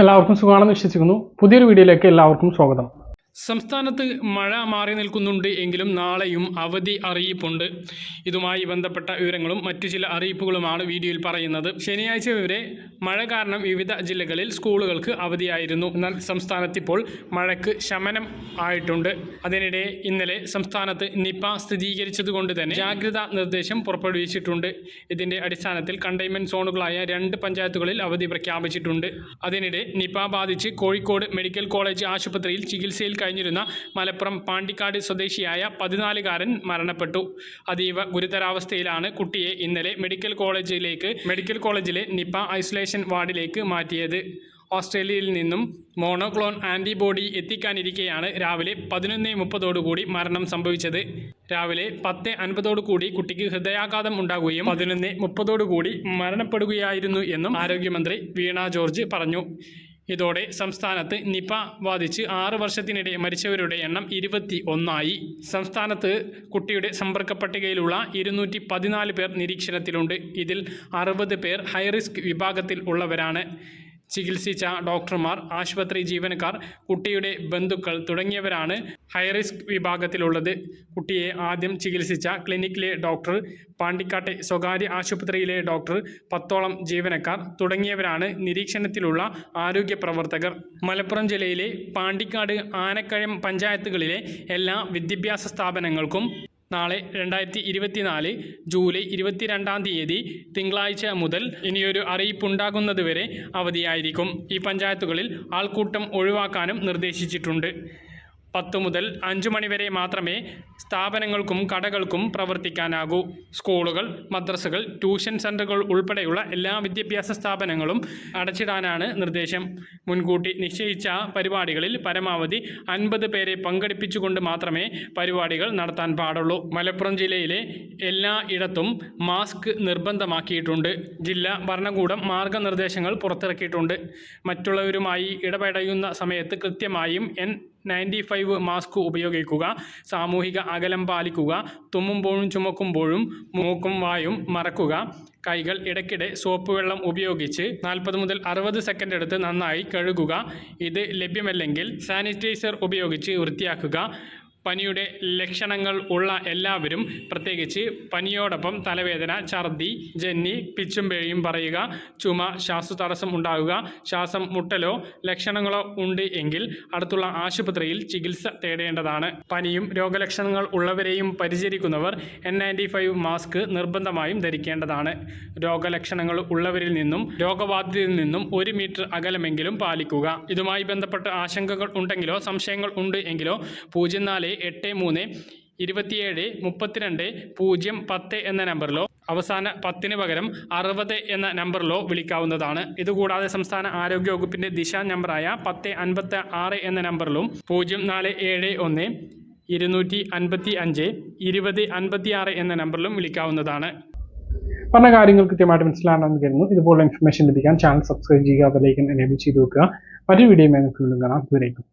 എല്ലാവർക്കും സുഖമാണെന്ന് വിശ്വസിക്കുന്നു. പുതിയൊരു വീഡിയോയിലേക്ക് എല്ലാവർക്കും സ്വാഗതം. സംസ്ഥാനത്ത് മഴ മാറി നിൽക്കുന്നുണ്ട് എങ്കിലും നാളെയും അവധി അറിയിപ്പുണ്ട്. ഇതുമായി ബന്ധപ്പെട്ട വിവരങ്ങളും മറ്റു ചില അറിയിപ്പുകളുമാണ് വീഡിയോയിൽ പറയുന്നത്. ശനിയാഴ്ച വരെ മഴ കാരണം വിവിധ ജില്ലകളിൽ സ്കൂളുകൾക്ക് അവധിയായിരുന്നു. എന്നാൽ സംസ്ഥാനത്ത് ഇപ്പോൾ മഴയ്ക്ക് ശമനം ആയിട്ടുണ്ട്. അതിനിടെ ഇന്നലെ സംസ്ഥാനത്ത് നിപ സ്ഥിരീകരിച്ചതുകൊണ്ട് തന്നെ ജാഗ്രതാ നിർദ്ദേശം പുറപ്പെടുവിച്ചിട്ടുണ്ട്. ഇതിന്റെ അടിസ്ഥാനത്തിൽ കണ്ടെയ്ൻമെന്റ് സോണുകളായ രണ്ട് പഞ്ചായത്തുകളിൽ അവധി പ്രഖ്യാപിച്ചിട്ടുണ്ട്. അതിനിടെ നിപ ബാധിച്ച് കോഴിക്കോട് മെഡിക്കൽ കോളേജ് ആശുപത്രിയിൽ ചികിത്സയിൽ കഴിഞ്ഞിരുന്ന മലപ്പുറം പാണ്ടിക്കാട് സ്വദേശിയായ പതിനാലുകാരൻ മരണപ്പെട്ടു. അതീവ ഗുരുതരാവസ്ഥയിലാണ് കുട്ടിയെ ഇന്നലെ മെഡിക്കൽ കോളേജിലേക്ക് മെഡിക്കൽ കോളേജിലെ നിപ ഐസൊലേഷൻ വാർഡിലേക്ക് മാറ്റിയത്. ഓസ്ട്രേലിയയിൽ നിന്നും മോണോക്ലോൺ ആന്റിബോഡി എത്തിക്കാനിരിക്കെയാണ് രാവിലെ പതിനൊന്ന് മുപ്പതോടുകൂടി മരണം സംഭവിച്ചത്. രാവിലെ പത്ത് അൻപതോടുകൂടി കുട്ടിക്ക് ഹൃദയാഘാതം ഉണ്ടാകുകയും പതിനൊന്ന് മുപ്പതോടുകൂടി മരണപ്പെടുകയായിരുന്നു എന്നും ആരോഗ്യമന്ത്രി വീണ ജോർജ് പറഞ്ഞു. ഇതോടെ സംസ്ഥാനത്ത് നിപ ബാധിച്ച് ആറ് വർഷത്തിനിടെ മരിച്ചവരുടെ എണ്ണം ഇരുപത്തി ഒന്നായി സംസ്ഥാനത്ത് കുട്ടിയുടെ സമ്പർക്ക പട്ടികയിലുള്ള ഇരുന്നൂറ്റി പതിനാല് പേർ നിരീക്ഷണത്തിലുണ്ട്. ഇതിൽ അറുപത് പേർ ഹൈറിസ്ക് വിഭാഗത്തിൽ ഉള്ളവരാണ്. ചികിത്സിച്ച ഡോക്ടർമാർ ആശുപത്രി ജീവനക്കാർ കുട്ടിയുടെ ബന്ധുക്കൾ തുടങ്ങിയവരാണ് ഹൈറിസ്ക് വിഭാഗത്തിലുള്ളത്. കുട്ടിയെ ആദ്യം ചികിത്സിച്ച ക്ലിനിക്കിലെ ഡോക്ടർ പാണ്ടിക്കാട്ടെ സ്വകാര്യ ആശുപത്രിയിലെ ഡോക്ടർ പത്തോളം ജീവനക്കാർ തുടങ്ങിയവരാണ് നിരീക്ഷണത്തിലുള്ള ആരോഗ്യ പ്രവർത്തകർ. മലപ്പുറം ജില്ലയിലെ പാണ്ടിക്കാട് ആനക്കഴം പഞ്ചായത്തുകളിലെ എല്ലാ വിദ്യാഭ്യാസ സ്ഥാപനങ്ങൾക്കും നാളെ രണ്ടായിരത്തി ഇരുപത്തിനാല് ജൂലൈ ഇരുപത്തിരണ്ടാം തീയതി തിങ്കളാഴ്ച മുതൽ ഇനിയൊരു അറിയിപ്പുണ്ടാകുന്നതുവരെ അവധിയായിരിക്കും. ഈ പഞ്ചായത്തുകളിൽ ആൾക്കൂട്ടം ഒഴിവാക്കാനും നിർദ്ദേശിച്ചിട്ടുണ്ട്. പത്ത് മുതൽ അഞ്ചു മണിവരെ മാത്രമേ സ്ഥാപനങ്ങൾക്കും കടകൾക്കും പ്രവർത്തിക്കാനാകൂ. സ്കൂളുകൾ മദ്രസകൾ ട്യൂഷൻ സെന്ററുകൾ ഉൾപ്പെടെയുള്ള എല്ലാ വിദ്യാഭ്യാസ സ്ഥാപനങ്ങളും അടച്ചിടാനാണ് നിർദ്ദേശം. മുൻകൂട്ടി നിശ്ചയിച്ച പരിപാടികളിൽ പരമാവധി അൻപത് പേരെ പങ്കെടുപ്പിച്ചുകൊണ്ട് മാത്രമേ പരിപാടികൾ നടത്താൻ പാടുള്ളൂ. മലപ്പുറം ജില്ലയിലെ എല്ലാ ഇടത്തും മാസ്ക് നിർബന്ധമാക്കിയിട്ടുണ്ട്. ജില്ലാ ഭരണകൂടം മാർഗനിർദ്ദേശങ്ങൾ പുറത്തിറക്കിയിട്ടുണ്ട്. മറ്റുള്ളവരുമായി ഇടപെടയുന്ന സമയത്ത് കൃത്യമായും എൻ. നയന്റി ഫൈവ് മാസ്ക് ഉപയോഗിക്കുക സാമൂഹിക അകലം പാലിക്കുക തുമ്മുമ്പോഴും ചുമക്കുമ്പോഴും മൂക്കും വായും മറക്കുക കൈകൾ ഇടയ്ക്കിടെ സോപ്പ് വെള്ളം ഉപയോഗിച്ച് നാൽപ്പത് മുതൽ അറുപത് സെക്കൻഡ് എടുത്ത് നന്നായി കഴുകുക. ഇത് ലഭ്യമല്ലെങ്കിൽ സാനിറ്റൈസർ ഉപയോഗിച്ച് വൃത്തിയാക്കുക. പനിയുടെ ലക്ഷണങ്ങൾ ഉള്ള എല്ലാവരും പ്രത്യേകിച്ച് പനിയോടൊപ്പം തലവേദന ഛർദി ജന്നി പിച്ചും പേയും പറയുക ചുമ ശ്വാസതടസ്സം ഉണ്ടാകുക ശ്വാസം മുട്ടലോ ലക്ഷണങ്ങളോ ഉണ്ട് എങ്കിൽ അടുത്തുള്ള ആശുപത്രിയിൽ ചികിത്സ തേടേണ്ടതാണ്. പനിയും രോഗലക്ഷണങ്ങൾ ഉള്ളവരെയും പരിചരിക്കുന്നവർ എൻ നയന്റി ഫൈവ് മാസ്ക് നിർബന്ധമായും ധരിക്കേണ്ടതാണ്. രോഗലക്ഷണങ്ങൾ ഉള്ളവരിൽ നിന്നും രോഗബാധിതരിൽ നിന്നും ഒരു മീറ്റർ അകലമെങ്കിലും പാലിക്കുക. ഇതുമായി ബന്ധപ്പെട്ട ആശങ്കകൾ ഉണ്ടെങ്കിലോ സംശയങ്ങൾ ഉണ്ട് എങ്കിലോ പൂജ്യം നാല് എട്ട് മൂന്ന് ഇരുപത്തിയേഴ് മുപ്പത്തിരണ്ട് പൂജ്യം പത്ത് എന്ന നമ്പറിലോ അവസാന പത്തിന് പകരം അറുപത് എന്ന നമ്പറിലോ വിളിക്കാവുന്നതാണ്. ഇതുകൂടാതെ സംസ്ഥാന ആരോഗ്യ വകുപ്പിന്റെ ദിശ നമ്പറായ പത്ത് അൻപത്തി ആറ് എന്ന നമ്പറിലും പൂജ്യം നാല് ഏഴ് ഒന്ന് ഇരുന്നൂറ്റി അൻപത്തി അഞ്ച് ഇരുപത് അൻപത്തി ആറ് എന്ന നമ്പറിലും വിളിക്കാവുന്നതാണ്. പറഞ്ഞ കാര്യങ്ങൾ കൃത്യമായിട്ട് മനസ്സിലാണെന്ന് കരുതുന്നു. ഇതുപോലുള്ള ഇൻഫർമേഷൻ ലഭിക്കാൻ ചാനൽ സബ്സ്ക്രൈബ് ചെയ്യുക അതിലേക്ക് എനേബിൾ ചെയ്ത് വെക്കുക. മറ്റൊരു വീഡിയോ കാണാം. ദൂരേക്കും